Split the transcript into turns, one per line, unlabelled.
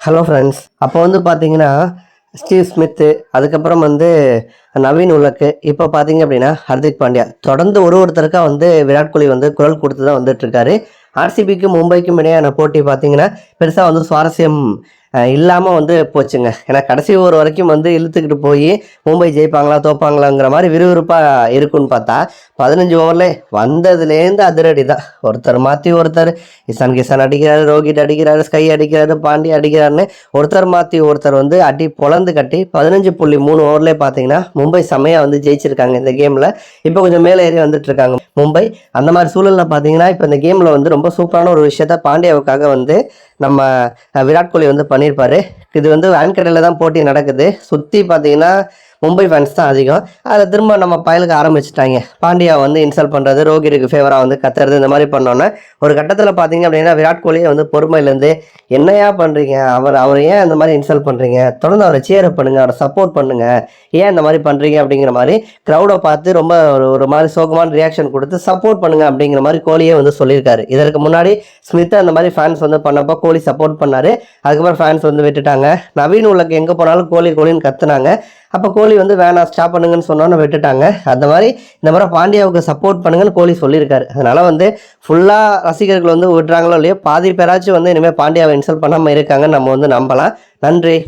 Hello friends அப்போ வந்து பார்த்தீங்கன்னா ஸ்டீவ் ஸ்மித்து அதுக்கப்புறம் வந்து நவீன் உலக்கு. இப்போ பார்த்தீங்க அப்படின்னா ஹர்திக் பாண்டியா. தொடர்ந்து ஒரு ஒருத்தருக்கா வந்து விராட் கோலி வந்து குரல் கொடுத்து தான் வந்துட்டுருக்காரு ஆர்சிபிக்கும் மும்பைக்கும் இடையான போட்டி பார்த்தீங்கன்னா பெருசாக வந்து சுவாரஸ்யம் இல்லாமல் வந்து போச்சுங்க. ஏன்னா கடைசி ஓவர் வரைக்கும் வந்து இழுத்துக்கிட்டு போய் மும்பை ஜெயிப்பாங்களா தோப்பாங்களாங்கிற மாதிரி விறுவிறுப்பாக இருக்குன்னு பார்த்தா பதினஞ்சு ஓவரில் வந்ததுலேருந்து அதிரடி தான். ஒருத்தர் மாற்றி ஒருத்தர் இசான் கிசான் அடிக்கிறாரு ரோஹித் அடிக்கிறாரு ஸ்கை அடிக்கிறாரு பாண்டி அடிக்கிறாருன்னு ஒருத்தர் மாற்றி ஒருத்தர் வந்து அடி பொழந்து கட்டி பதினஞ்சு புள்ளி மூணு ஓவர்லேயே பார்த்தீங்கன்னா மும்பை செம்மையாக வந்து ஜெயிச்சிருக்காங்க இந்த கேமில். இப்போ கொஞ்சம் மேலே ஏறி வந்துட்டு இருக்காங்க மும்பை. அந்த மாதிரி சூழலில் பார்த்தீங்கன்னா இப்போ இந்த கேமில் வந்து ரொம்ப சூப்பரான ஒரு விஷயத்த பாண்டியாவுக்காக வந்து நம்ம விராட் கோலி வந்து பண்ணியிருப்பாரு இது வந்து வான்கடையில் தான் போட்டி நடக்குது. சுற்றி பார்த்தீங்கன்னா மும்பை ஃபேன்ஸ் தான் அதிகம். அதில் திரும்ப நம்ம பயலுக்கு ஆரம்பிச்சிட்டாங்க. பாண்டியா வந்து இன்சல்ட் பண்ணுறது ரோகிருக்கு ஃபேவராக வந்து கத்துறது இந்த மாதிரி பண்ணோன்னே ஒரு கட்டத்தில் பார்த்தீங்க அப்படின்னா விராட் கோலியை வந்து பொறுமையிலேருந்து என்னையா பண்ணுறீங்க அவர் அவர் ஏன் இந்த மாதிரி இன்சல்ட் பண்ணுறீங்க தொடர்ந்து அவரை சேர் பண்ணுங்க அவரை சப்போர்ட் பண்ணுங்க. ஏன் இந்த மாதிரி பண்ணுறீங்க அப்படிங்கிற மாதிரி க்ரௌடை பார்த்து ரொம்ப ஒரு ஒரு மாதிரி சோகமான ரியாக்ஷன் கொடுத்து சப்போர்ட் பண்ணுங்க அப்படிங்கிற மாதிரி கோலியே வந்து சொல்லியிருக்காரு. இதற்கு முன்னாடி ஸ்மித் அந்த மாதிரி ஃபேன்ஸ் வந்து பண்ணப்போ கோலி சப்போர்ட் பண்ணார். அதுக்கப்புறம் ஃபேன்ஸ் வந்து விட்டுட்டாங்க. நவீன் உலக்கு எங்கே போனாலும் கோலி கோலின்னு கத்துனாங்க. அப்போ கோலி வந்து வேணாம் ஸ்டாப் பண்ணுங்கன்னு சொன்னோன்னு விட்டுட்டாங்க. அந்த மாதிரி இந்த மாதிரி பாண்டியாவுக்கு சப்போர்ட் பண்ணுங்கன்னு கோலி சொல்லியிருக்காரு. அதனால் வந்து ஃபுல்லாக ரசிகர்கள் வந்து விடுறாங்களோ இல்லையோ பாதி பேராச்சும் வந்து இனிமேல் பாண்டியாவை இன்சல்ட் பண்ணாமல் இருக்காங்கன்னு நம்ம வந்து நம்பலாம். நன்றி.